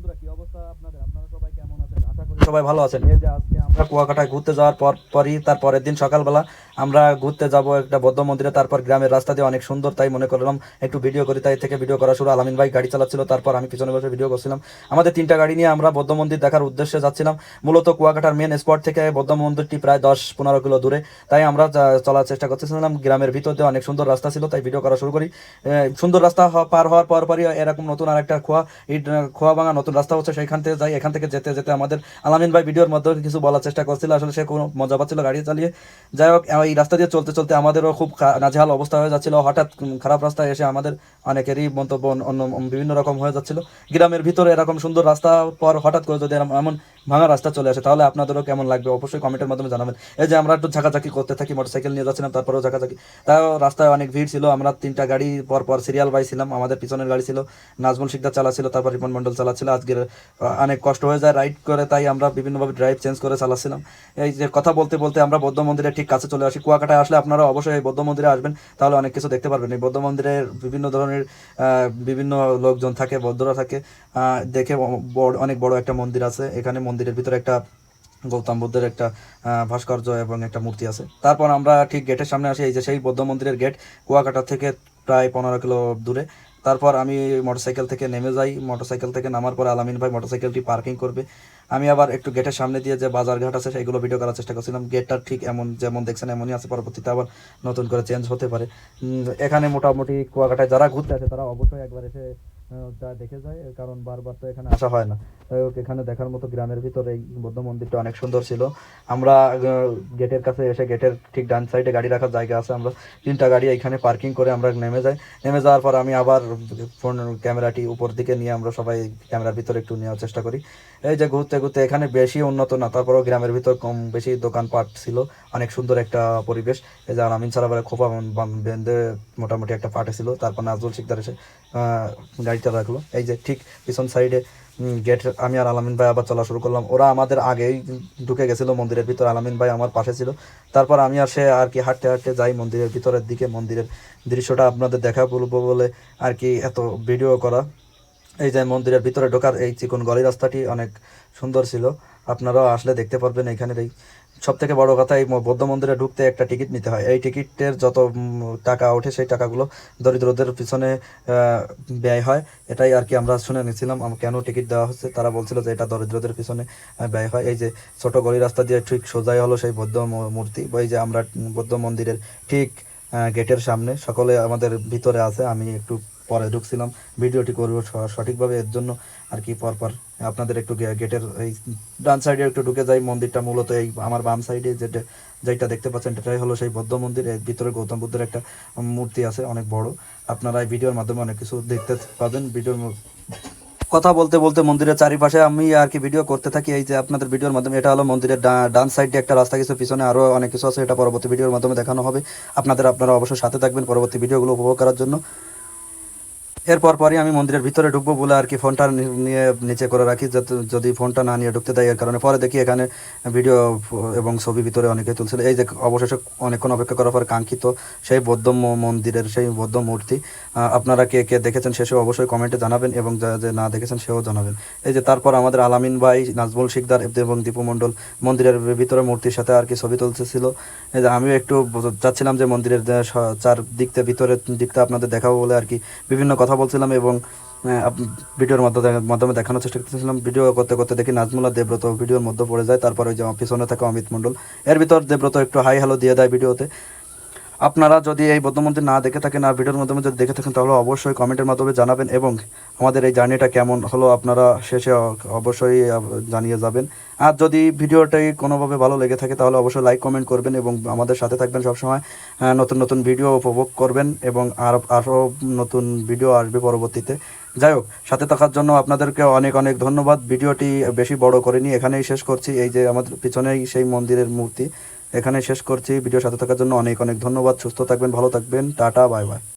quando কি অবস্থা আপনাদের? আপনারা সবাই কেমন আছেন? আশা করি সবাই ভালো আছেন। এই যে আজকে আমরা কুয়াকাটায় ঘুরতে যাওয়ার পর পরই তার পরের দিন সকালবেলা আমরা ঘুরতে যাব একটা বৌদ্ধ মন্দিরে তারপর গ্রামের রাস্তা দিয়ে অনেক সুন্দর তাই মনে করলাম একটু ভিডিও করি তাই থেকে ভিডিও করা শুরু। আলামিন ভাই গাড়ি চালাচ্ছিল তারপর আমি পিছনে বসে ভিডিও করছিলাম। আমাদের তিনটা গাড়ি নিয়ে আমরা বৌদ্ধ মন্দির দেখার উদ্দেশ্যে যাচ্ছিলাম। মূলত কুয়াকাটার মেন স্পট থেকে বৌদ্ধ মন্দিরটি প্রায় দশ পনেরো কিলো দূরে তাই আমরা চলার চেষ্টা করতেছিলাম। গ্রামের ভিতর দিয়ে অনেক সুন্দর রাস্তা ছিল তাই ভিডিও করা শুরু করি। সুন্দর রাস্তা পার হওয়ার পর পরই এরকম নতুন আরেকটা খোয়া ইট খোয়া ভাঙা নতুন রাস্তা হচ্ছে সেখান থেকে যাই, এখান থেকে যেতে যেতে আমাদের আলামিন ভাই ভিডিওর মধ্যে কিছু বলার চেষ্টা করছিল, আসলে সে কোনো মজা পাচ্ছিল গাড়ি চালিয়ে। যাই হোক, এই রাস্তা দিয়ে চলতে চলতে আমাদেরও খুব নাজেহাল অবস্থা হয়ে যাচ্ছিল। হঠাৎ খারাপ রাস্তায় এসে আমাদের অনেকেরই মন্তব্য অন্য বিভিন্ন রকম হয়ে যাচ্ছিল। গ্রামের ভিতরে এরকম সুন্দর রাস্তা পর হঠাৎ করে যদি এমন ভাঙা রাস্তা চলে আসে, তাহলে আপনাদেরও কেমন লাগবে? অবশ্যই কমেন্টের মাধ্যমে জানাবেন। এই যে আমরা একটু ঝাঁকাঝাঁকি করতে থাকি মোটরসাইকেল নিয়ে যাচ্ছিলাম, তারপরেও ঝাঁকাঝাঁকি। তাও রাস্তায় অনেক ভিড় ছিল, আমরা তিনটা গাড়ি পর পর সিরিয়াল বাই ছিলাম আমাদের পিছনের গাড়ি ছিল, নাজমুল শিকদার চালাচ্ছিল, তারপর রিপন মন্ডল চালাচ্ছিল, আজকের অনেক কষ্ট হয়ে যায় রাইড করে, তাই আমরা বিভিন্নভাবে ড্রাইভ চেঞ্জ করে চালাচ্ছিলাম। এই যে কথা বলতে বলতে আমরা বৌদ্ধ মন্দিরের ঠিক কাছে চলে আসি, কুয়াকাটায় আসলে আপনারা অবশ্যই এই বৌদ্ধ মন্দিরে আসবেন, তাহলে অনেক কিছু দেখতে পারবেন। এই বৌদ্ধ মন্দিরের বিভিন্ন ধরনের বিভিন্ন লোকজন থাকে, বৌদ্ধরা থাকে দেখে অনেক বড় একটা মন্দির আছে, এখানে মন্দিরের ভিতরে একটা গৌতম বুদ্ধের একটা ভাস্কর্য এবং একটা মূর্তি আছে। তারপর আমরা ঠিক গেটের সামনে আসি, এই যে সেই বৌদ্ধ মন্দিরের গেট কুয়াকাটা থেকে প্রায় পনেরো কিলো দূরে। তারপর আমি মোটরসাইকেল থেকে নেমে যাই, মোটরসাইকেল থেকে নামার পর আলামিন ভাই মোটরসাইকেলটি পার্কিং করবে। আমি আবার একটু গেটের সামনে দিয়ে যে বাজার ঘাট আছে, সেগুলো ভিডিও করার চেষ্টা করছিলাম। গেটটা ঠিক এমন, যেমন দেখছেন এমনই আছে, পরবর্তীতে আবার নতুন করে চেঞ্জ হতে পারে। এখানে মোটামুটি কুয়াকাটায় যারা ঘুরতে আছে তারা অবশ্যই একবার এসে যা দেখে যায় কারণ বারবার তো এখানে আসা হয় না। হোক, এখানে দেখার মতো গ্রামের ভিতরে এই বৌদ্ধ মন্দিরটা অনেক সুন্দর ছিল। আমরা গেটের কাছে এসে গেটের ঠিক ডান সাইডে গাড়ি রাখার জায়গা আছে। আমরা তিনটা গাড়ি এখানে পার্কিং করে আমরা নেমে যাই। নেমে যাওয়ার পর আমি আবার ফোন ক্যামেরাটি উপর দিকে নিয়ে আমরা সবাই ক্যামেরার ভিতরে একটু নেওয়ার চেষ্টা করি। এই যে ঘুরতে ঘুরতে এখানে বেশি উন্নত না তারপরেও গ্রামের ভিতর কম বেশি দোকানপাট ছিল। অনেক সুন্দর একটা পরিবেশ। এই যে আমিন সারাবারে খোপা বেঁধে মোটামুটি একটা পাটে ছিল। তারপর নাজরুল শিকদার এসে আহ, গাড়িটা রাখল। এই যে ঠিক পিছন সাইডে গেট আমি আর আলামিন ভাই আবার চলা শুরু করলাম। ওরা আমাদের আগেই ঢুকে গেছিল মন্দিরের ভিতর, আলামিন ভাই আমার পাশে ছিল। তারপর আমি আর সে আর কি হাঁটতে হাঁটতে যাই মন্দিরের ভিতরের দিকে। মন্দিরের দৃশ্যটা আপনাদের দেখা বলব বলে আর কি এত ভিডিও করা। এই যে মন্দিরের ভিতরে ঢোকার এই চিকন গলি রাস্তাটি অনেক সুন্দর ছিল। আপনারাও আসলে দেখতে পারবেন এখানের এই সব থেকে বড় কথা, এই বৌদ্ধ মন্দিরে ঢুকতে একটা টিকিট নিতে হয়। এই টিকিটের যত টাকা ওঠে সেই টাকাগুলো দরিদ্রদের পিছনে ব্যয় হয়। এটাই আর কি আমরা শুনে নিয়েছিলাম কেন টিকিট দেওয়া হচ্ছে। তারা বলছিল যে এটা দরিদ্রদের পিছনে ব্যয় হয়। এই যে ছোট গলি রাস্তা দিয়ে ঠিক সোজাই হলো সেই বৌদ্ধ মূর্তি, ওই যে আমরা বৌদ্ধ মন্দিরের ঠিক গেটের সামনে। সকলে আমাদের ভিতরে আছে, আমি একটু পরে ঢুকছিলাম। ভিডিওটি করব সঠিকভাবে, এর জন্য আর কি পরপর আপনাদের একটু গেটের এই ডান সাইডে একটু ঢুকে যাই। মন্দিরটা মূলত এই আমার বাম সাইডে যেটা যেটা দেখতে পাচ্ছেন এটাই হলো সেই বৌদ্ধ মন্দির। এর ভিতরে গৌতম বুদ্ধের একটা মূর্তি আছে, অনেক বড়। আপনারা এই ভিডিওর মাধ্যমে অনেক কিছু দেখতে পাবেন। ভিডিওর কথা বলতে বলতে মন্দিরের চারিপাশে আমি আর কি ভিডিও করতে থাকি। এই যে আপনাদের ভিডিওর মাধ্যমে, এটা হলো মন্দিরের ডান সাইডে একটা রাস্তা কিছু পিছনে আরও অনেক কিছু আছে, এটা পরবর্তী ভিডিওর মাধ্যমে দেখানো হবে। আপনাদের, আপনারা অবশ্যই সাথে থাকবেন পরবর্তী ভিডিওগুলো উপভোগ করার জন্য। এরপর পরই আমি মন্দিরের ভিতরে ঢুকবো বলে আর কি ফোনটা নিয়ে নিচে করে রাখি, যাতে যদি ফোনটা না নিয়ে ঢুকতে দেয় এর কারণে। পরে দেখি এখানে ভিডিও এবং ছবি ভিতরে অনেকে তুলছিল। এই যে অবশেষে অনেকক্ষণ অপেক্ষা করার পর কাঙ্ক্ষিত সেই বৌদ্ধ মন্দিরের সেই বৌদ্ধ মূর্তি আপনারা কে কে দেখেছেন শেষে অবশ্যই কমেন্টে জানাবেন এবং যা, যে না দেখেছেন সেও জানাবেন। এই যে তারপর আমাদের আলামিন ভাই, নাজমুল শিকদার এবং দীপু মণ্ডল মন্দিরের ভিতরে মূর্তির সাথে আর কি ছবি তুলতেছিল। এই যে আমিও একটু চাচ্ছিলাম যে মন্দিরের চার দিকতে ভিতরের দিকটা আপনাদের দেখাবো বলে আর কি বিভিন্ন কথা বলছিলাম এবং ভিডিওর মাধ্যমে দেখানোর চেষ্টা করতেছিলাম। ভিডিও করতে করতে দেখি নাজমুল্লাহ দেবব্রত ভিডিওর মধ্যে পড়ে যায়। তারপরে ওই যে পিছনে থাকে অমিত মণ্ডল। এর ভিতর দেবব্রত একটু হাই হ্যালো দিয়ে দেয় ভিডিওতে। আপনারা যদি এই বৌদ্ধ মন্দির না দেখে থাকেন আর ভিডিওর মাধ্যমে যদি দেখে থাকেন, তাহলে অবশ্যই কমেন্টের মাধ্যমে জানাবেন এবং আমাদের এই জার্নিটা কেমন হলো আপনারা শেষে অবশ্যই জানিয়ে যাবেন। আর যদি ভিডিওটাই কোনোভাবে ভালো লেগে থাকে, তাহলে অবশ্যই লাইক, কমেন্ট করবেন এবং আমাদের সাথে থাকবেন সবসময়। নতুন নতুন ভিডিও উপভোগ করবেন এবং আর, আরও নতুন ভিডিও আসবে পরবর্তীতে। যাই হোক, সাথে থাকার জন্য আপনাদেরকে অনেক অনেক ধন্যবাদ। ভিডিওটি বেশি বড় করেনি, এখানেই শেষ করছি। এই যে আমাদের পিছনেই সেই মন্দিরের মূর্তি এখানে শেষ করছি। ভিডিও সাথে থাকার জন্য অনেক অনেক ধন্যবাদ। সুস্থ থাকবেন, ভালো থাকবেন। Tata, bye bye.